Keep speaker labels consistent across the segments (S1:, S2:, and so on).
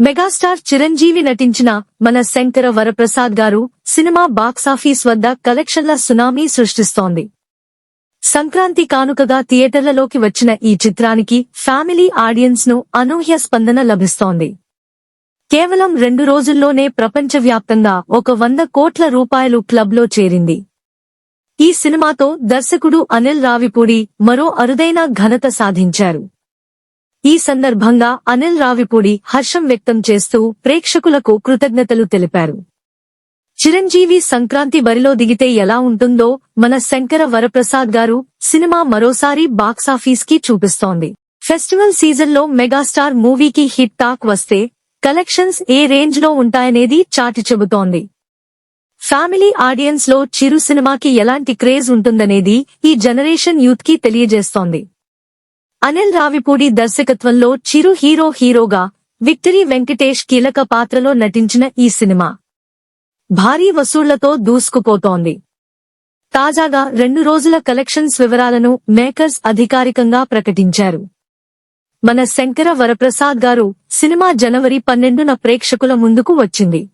S1: Megastar Chiranjeevi నటించిన మన శంకర వరప్రసాద్ గారు సినిమా బాక్సాఫీస్ వద్ద కలెక్షన్ల సునామీ సృష్టిస్తోంది. సంక్రాంతి కానుకగా థియేటర్లలోకి వచ్చిన ఈ చిత్రానికి ఫ్యామిలీ ఆడియన్స్ను అనూహ్య స్పందన లభిస్తోంది. కేవలం రెండు రోజుల్లోనే ప్రపంచవ్యాప్తంగా ఒక వంద కోట్ల రూపాయలు క్లబ్లో చేరింది. ఈ సినిమాతో దర్శకుడు అనిల్ రావిపూడి మరో అరుదైన ఘనత సాధించారు. ఈ సందర్భంగా అనిల్ రావిపూడి హర్షం వ్యక్తం చేస్తూ ప్రేక్షకులకు కృతజ్ఞతలు తెలిపారు. చిరంజీవి సంక్రాంతి బరిలో దిగితే ఎలా ఉంటుందో మన శంకర వరప్రసాద్ గారు సినిమా మరోసారి బాక్సాఫీస్కి చూపిస్తోంది. ఫెస్టివల్ సీజన్లో మెగాస్టార్ మూవీకి హిట్ టాక్ వస్తే కలెక్షన్స్ ఏ రేంజ్లో ఉంటాయనేది చాటి చెబుతోంది. ఫ్యామిలీ ఆడియన్స్లో చిరు సినిమాకి ఎలాంటి క్రేజ్ ఉంటుందనేది ఈ జనరేషన్ యూత్కి తెలియజేస్తోంది. అనిల్ రావిపూడి దర్శకత్వంలో చిరు హీరో హీరోగా విక్టరీ వెంకటేష్ కీలక పాత్రలో నటించిన ఈ సినిమా. భారీ వసూళ్ళతో దూసుకుపోతోంది. తాజాగా రెండు రోజుల కలెక్షన్స్ వివరాలను మేకర్స్ అధికారికంగా ప్రకటించారు. మన శంకర వరప్రసాద్ గారు సినిమా జనవరి పన్నెండున ప్రేక్షకుల ముందుకు వచ్చింది.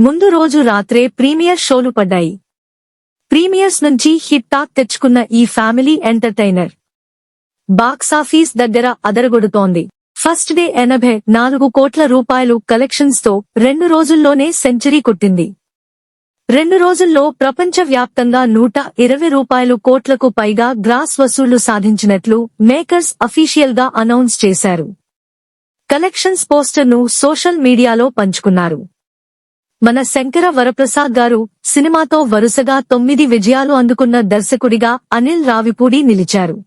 S1: ముందు రోజు రాత్రే ప్రీమియర్ షోలు పడ్డాయి. ప్రీమియర్స్ నుంచి హిట్ టాక్ తెచ్చుకున్న ఈ ఫ్యామిలీ ఎంటర్టైనర్. బాక్సాఫీస్ దగ్గర అదరగొడుతోంది. ఫస్ట్ డే ఎనభై నాలుగు కోట్ల రూపాయలు కలెక్షన్స్తో రెండు రోజుల్లోనే సెంచరీ కొట్టింది. రెండు రోజుల్లో ప్రపంచ వ్యాప్తంగా నూట ఇరవై రూపాయలు కోట్లకు పైగా గ్రాస్ వసూళ్ళు సాధించినట్లు మేకర్స్ అఫీషియల్గా అనౌన్స్ చేశారు. కలెక్షన్స్ పోస్టర్ను సోషల్ మీడియాలో పంచుకున్నారు. మన శంకర వరప్రసాద్ గారు సినిమాతో వరుసగా తొమ్మిది విజయాలు అందుకున్న దర్శకుడిగా అనిల్ రావిపూడి నిలిచారు.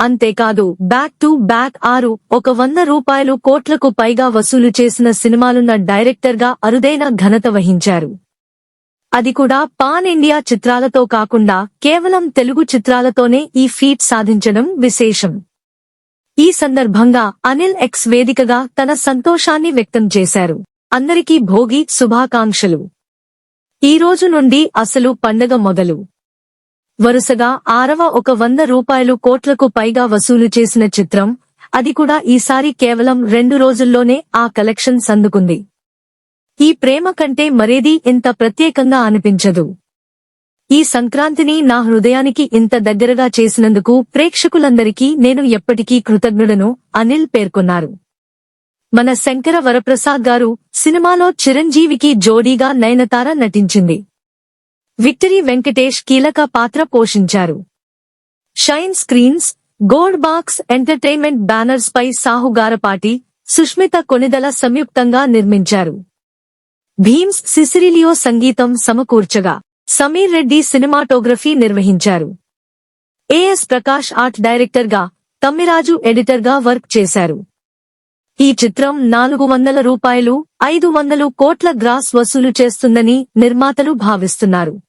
S1: అంతేకాదు బ్యాక్ టు బ్యాక్ ఆరు ఒక వంద రూపాయలు కోట్లకు పైగా వసూలు చేసిన సినిమాలున్న డైరెక్టర్గా అరుదైన ఘనత వహించారు. అది కూడా పాన్ ఇండియా చిత్రాలతో కాకుండా కేవలం తెలుగు చిత్రాలతోనే ఈ ఫీట్ సాధించడం విశేషం. ఈ సందర్భంగా అనిల్ ఎక్స్ వేదికగా తన సంతోషాన్ని వ్యక్తం చేశారు. అందరికీ భోగి శుభాకాంక్షలు. ఈ రోజు నుండి అసలు పండగ మొదలు. వరుసగా ఆరవ ఒక వంద రూపాయలు కోట్లకు పైగా వసూలు చేసిన చిత్రం అది కూడా ఈసారి కేవలం రెండు రోజుల్లోనే ఆ కలెక్షన్ సందుకుంది. ఈ ప్రేమ కంటే మరేదీ ఇంత ప్రత్యేకంగా అనిపించదు. ఈ సంక్రాంతిని నా హృదయానికి ఇంత దగ్గరగా చేసినందుకు ప్రేక్షకులందరికీ నేను ఎప్పటికీ కృతజ్ఞుడను అనిల్ పేర్కొన్నారు. మన శంకర వరప్రసాద్ గారు సినిమాలో చిరంజీవికి జోడీగా నయనతార నటించింది. విక్టరీ వెంకటేష్ కీలక పాత్ర పోషించారు. Shine screens gold box entertainment banners పై సాహుగారపాటి సుష్మిత కొనిదల సంయుక్తంగా నిర్మించారు. భీమ్స్ సిసిరిలియో సంగీతం సమకూర్చగా సమీర్ రెడ్డి సినిమాటోగ్రఫీ నిర్వహించారు. ఏఎస్ ప్రకాష్ ఆర్ట్ డైరెక్టర్గా తమ్మిరాజు ఎడిటర్గా వర్క్ చేశారు. ఈ చిత్రం నాలుగు వందల రూపాయలు ఐదు వందలు కోట్ల గ్రాస్ వసూలు చేస్తుందని నిర్మాతలు భావిస్తున్నారు.